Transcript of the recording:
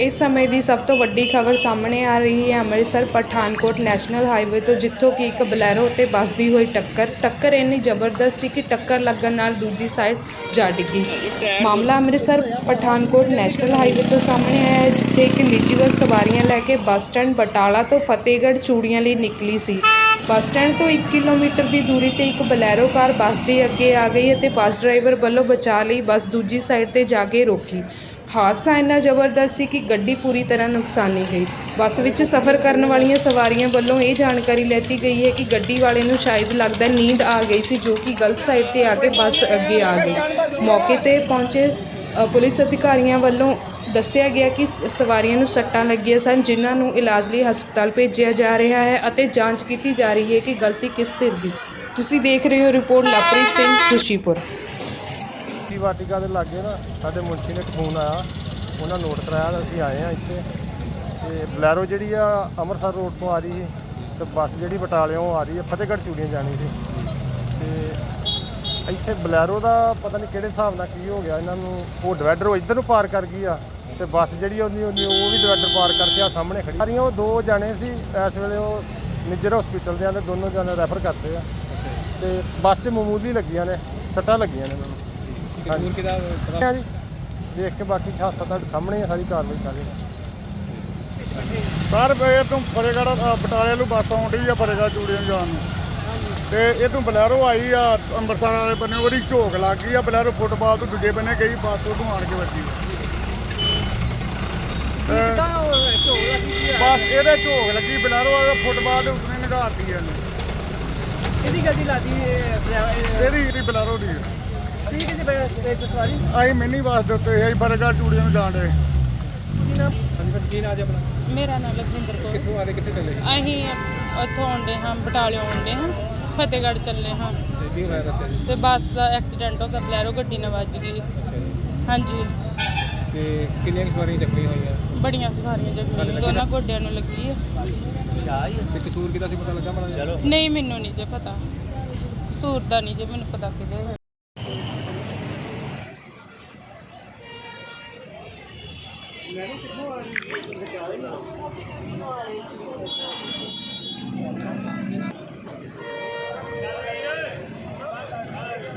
ਇਸ ਸਮੇਂ ਦੀ ਸਭ ਤੋਂ ਵੱਡੀ ਖਬਰ ਸਾਹਮਣੇ ਆ ਰਹੀ ਹੈ ਅੰਮ੍ਰਿਤਸਰ ਪਠਾਨਕੋਟ ਨੈਸ਼ਨਲ ਹਾਈਵੇ ਤੋਂ, ਜਿੱਥੋਂ ਕਿ ਇੱਕ ਬਲੈਰੋ ਤੇ ਬੱਸ ਦੀ ਹੋਈ ਟੱਕਰ। ਟੱਕਰ ਇੰਨੀ ਜ਼ਬਰਦਸਤ ਸੀ ਕਿ ਟੱਕਰ ਲੱਗਣ ਨਾਲ ਦੂਜੀ ਸਾਈਡ ਜਾ ਡਿੱਗੀ। ਮਾਮਲਾ ਅੰਮ੍ਰਿਤਸਰ ਪਠਾਨਕੋਟ ਨੈਸ਼ਨਲ ਹਾਈਵੇ ਤੋਂ ਸਾਹਮਣੇ ਆਇਆ ਹੈ, ਜਿੱਥੇ ਇੱਕ ਨਿੱਜੀ ਬੱਸ ਸਵਾਰੀਆਂ ਲੈ ਕੇ ਬੱਸ ਸਟੈਂਡ ਬਟਾਲਾ ਤੋਂ ਫਤਿਹਗੜ੍ਹ ਚੂੜੀਆਂ ਲਈ ਨਿਕਲੀ ਸੀ। ਬੱਸ ਸਟੈਂਡ ਤੋਂ 1 ਕਿਲੋਮੀਟਰ ਦੀ ਦੂਰੀ ਤੇ ਇੱਕ ਬਲੈਰੋ ਕਾਰ ਬੱਸ ਦੇ ਅੱਗੇ ਆ ਗਈ ਅਤੇ ਬੱਸ ਡਰਾਈਵਰ ਵੱਲੋਂ ਬਚਾ ਲਈ ਬੱਸ ਦੂਜੀ ਸਾਈਡ ਤੇ ਜਾ ਕੇ ਰੋਕੀ। ਹਾਦਸਾ ਇੰਨਾ ਜ਼ਬਰਦਸਤ ਸੀ ਕਿ ਗੱਡੀ ਪੂਰੀ ਤਰ੍ਹਾਂ ਨੁਕਸਾਨੀ ਗਈ। ਬੱਸ ਵਿੱਚ ਸਫ਼ਰ ਕਰਨ ਵਾਲੀਆਂ ਸਵਾਰੀਆਂ ਵੱਲੋਂ ਇਹ ਜਾਣਕਾਰੀ ਲੈਤੀ ਗਈ ਹੈ ਕਿ ਗੱਡੀ ਵਾਲੇ ਨੂੰ ਸ਼ਾਇਦ ਲੱਗਦਾ ਨੀਂਦ ਆ ਗਈ ਸੀ, ਜੋ ਕਿ ਗਲਤ ਸਾਈਡ ਤੇ ਆ ਕੇ ਬੱਸ ਅੱਗੇ ਆ ਗਈ। ਮੌਕੇ ਤੇ ਪਹੁੰਚੇ ਪੁਲਿਸ ਅਧਿਕਾਰੀਆਂ ਵੱਲੋਂ ਦੱਸਿਆ ਗਿਆ ਕਿ ਸਵਾਰੀਆਂ ਨੂੰ ਸੱਟਾਂ ਲੱਗੀਆਂ ਸਨ, ਜਿਨ੍ਹਾਂ ਨੂੰ ਇਲਾਜ ਲਈ ਹਸਪਤਾਲ ਭੇਜਿਆ ਜਾ ਰਿਹਾ ਹੈ ਅਤੇ ਜਾਂਚ ਕੀਤੀ ਜਾ ਰਹੀ ਹੈ ਕਿ ਗਲਤੀ ਕਿਸ ਧਿਰ ਦੀ ਸੀ। ਤੁਸੀਂ ਦੇਖ ਰਹੇ ਹੋ ਰਿਪੋਰਟ ਲਵਪ੍ਰੀਤ ਸਿੰਘ, ਖੁਸ਼ੀਪੁਰ। ਟੀ ਵਾਟਿਕਾ ਦੇ ਲਾਗੇ ਨਾ, ਸਾਡੇ ਮੁਨਸ਼ੀ ਨੇ ਇੱਕ ਫੋਨ ਆਇਆ, ਉਹਨਾਂ ਨੋਟ ਕਰਾਇਆ ਤਾਂ ਅਸੀਂ ਆਏ ਆ ਇੱਥੇ। ਤੇ ਬਲੈਰੋ ਜਿਹੜੀ ਆ ਅੰਮ੍ਰਿਤਸਰ ਰੋਡ ਤੋਂ ਆ ਰਹੀ ਸੀ, ਤੇ ਬੱਸ ਜਿਹੜੀ ਬਟਾਲਿਓਂ ਆ ਰਹੀ ਹੈ, ਫਤਿਹਗੜ੍ਹ ਚੂੜੀਆਂ ਜਾਣੀ ਸੀ। ਤੇ ਇੱਥੇ ਬਲੈਰੋ ਦਾ ਪਤਾ ਨਹੀਂ ਕਿਹੜੇ ਹਿਸਾਬ ਨਾਲ ਕੀ ਹੋ ਗਿਆ, ਇਹਨਾਂ ਨੂੰ ਉਹ ਡਿਵਾਈਡਰ ਉਹ ਇੱਧਰ ਨੂੰ ਪਾਰ ਕਰ ਗਈ ਆ, ਤੇ ਬੱਸ ਜਿਹੜੀ ਉਹਦੀ ਉਹਦੀ, ਉਹ ਵੀ ਡਿਵਾਈਡਰ ਪਾਰ ਕਰਕੇ ਆ ਸਾਹਮਣੇ ਖੜੀ। ਸਾਰੀਆਂ ਉਹ ਦੋ ਜਾਣੇ ਸੀ, ਇਸ ਵੇਲੇ ਉਹ ਨਿੱਜਰ ਹਸਪੀਟਲ ਦੇ ਆਂਦੇ ਦੋਨੋਂ ਜਾਣੇ ਰੈਫਰ ਕਰਤੇ ਆ। ਤੇ ਬੱਸ 'ਚ ਮਾਮੂਲੀ ਲੱਗੀਆਂ ਨੇ, ਸੱਟਾਂ ਲੱਗੀਆਂ ਨੇ। ਕਸੂਰ ਕਿਹਦਾ ਪਤਾ ਜੀ ਦੇਖ ਕੇ ਬਾਕੀ ਹਾਦਸਾ ਤੁਹਾਡੇ ਸਾਹਮਣੇ ਹੀ ਆ, ਸਾਰੀ ਕਾਰਵਾਈ ਕਰ ਰਹੇ ਸਰ ਇਹ ਤੋਂ ਫਰੇਗੜ ਬਟਾਲੇ ਨੂੰ ਬੱਸ ਆਉਂਦੀ ਆ ਫਰੇਗੜ ਚੂੜੀਆਂ ਨੂੰ ਜਾਣ ਨੂੰ। ਤੇ ਇਹ ਤੋਂ ਬਲੈਰੋ ਆਈ ਆ ਅੰਮ੍ਰਿਤਸਰ ਵਾਲੇ ਬੰਨੇ ਉਹਦੀ ਝੋਕ ਲੱਗ ਗਈ ਆ ਬਲੈਰੋ ਫੁੱਟਬਾਲ ਤੋਂ ਦੂਜੇ ਬੰਨੇ ਗਈ ਬੱਸ ਉਹਨੂੰ ਆਣ ਕੇ ਵੱਜੀ ਤੇ ਬੱਸ ਇਹਦੇ ਝੋਕ ਲੱਗੀ ਬਲੈਰੋ ਵਾਲੇ ਫੁੱਟਬਾਲ ਦੇ ਉੱਤੇ ਨਿਗਾਰਦੀ ਆ ਇਹਨੇ। ਕਿਹਦੀ ਗੱਡੀ ਲਾਦੀ ਇਹਦੀ ਇਹਦੀ ਬਲੈਰੋ ਦੀ ਠੀਕ ਹੈ ਜੀ ਬੈਠ ਸਵਾਰੀ? ਆਈ ਮਿੰਨੀ ਬੱਸ ਦੇ ਉੱਤੇ ਆਈ ਫਰੇਗੜ ਚੂੜੀਆਂ ਨੂੰ ਜਾਣ ਦੇ ਕੀ ਨਾਮ? ਹਾਂਜੀ ਭਾਜੀ ਕੀ ਨਾਂ ਜੀ ਆਪਣਾ? ਮੇਰਾ ਨਾਮ ਲਖਵਿੰਦਰ ਕੌਰ। ਕਿੱਥੋਂ ਆਦੇ ਕਿੱਥੇ ਚੱਲੇ? ਅਸੀਂ ਉੱਥੋਂ ਆਉਂਦੇ ਹਾਂ ਬਟਾਲਿਓਂ ਆਉਂਦੇ ਹਾਂ ਫਤਿਹਗੜ੍ਹ ਚੱਲੇ ਹਾਂ। ਅੱਛਾ ਕੀ ਹੋਇਆ ਦੱਸਿਆ ਜੀ? ਤੇ ਬੱਸ ਦਾ ਐਕਸੀਡੈਂਟ ਹੋ ਗਿਆ ਬਲੈਰੋ ਗੱਡੀ ਨਾਲ ਵੱਜ ਗਈ। ਅੱਛਾ ਜੀ। ਹਾਂਜੀ। ਤੇ ਕਿੰਨੀਆਂ ਕੁ ਸਵਾਰੀਆਂ ਜ਼ਖਮੀ ਹੋਈਆਂ? ਬੜੀਆਂ ਸਵਾਰੀਆਂ ਦੋਨਾਂ ਗੋਡਿਆਂ ਨੂੰ ਲੱਗੀ ਹੈ। ਤੇ ਕਸੂਰ ਕਿਹਦਾ ਸੀ ਪਤਾ ਲੱਗਾ ਮਾੜਾ ਜਿਹਾ? ਨਹੀਂ ਮੈਨੂੰ ਨਹੀਂ ਜੇ ਪਤਾ। ਕਸੂਰ ਦਾ ਨਹੀਂ ਜੇ ਮੈਨੂੰ ਪਤਾ ਕਿਹਦੇ ਹੈ।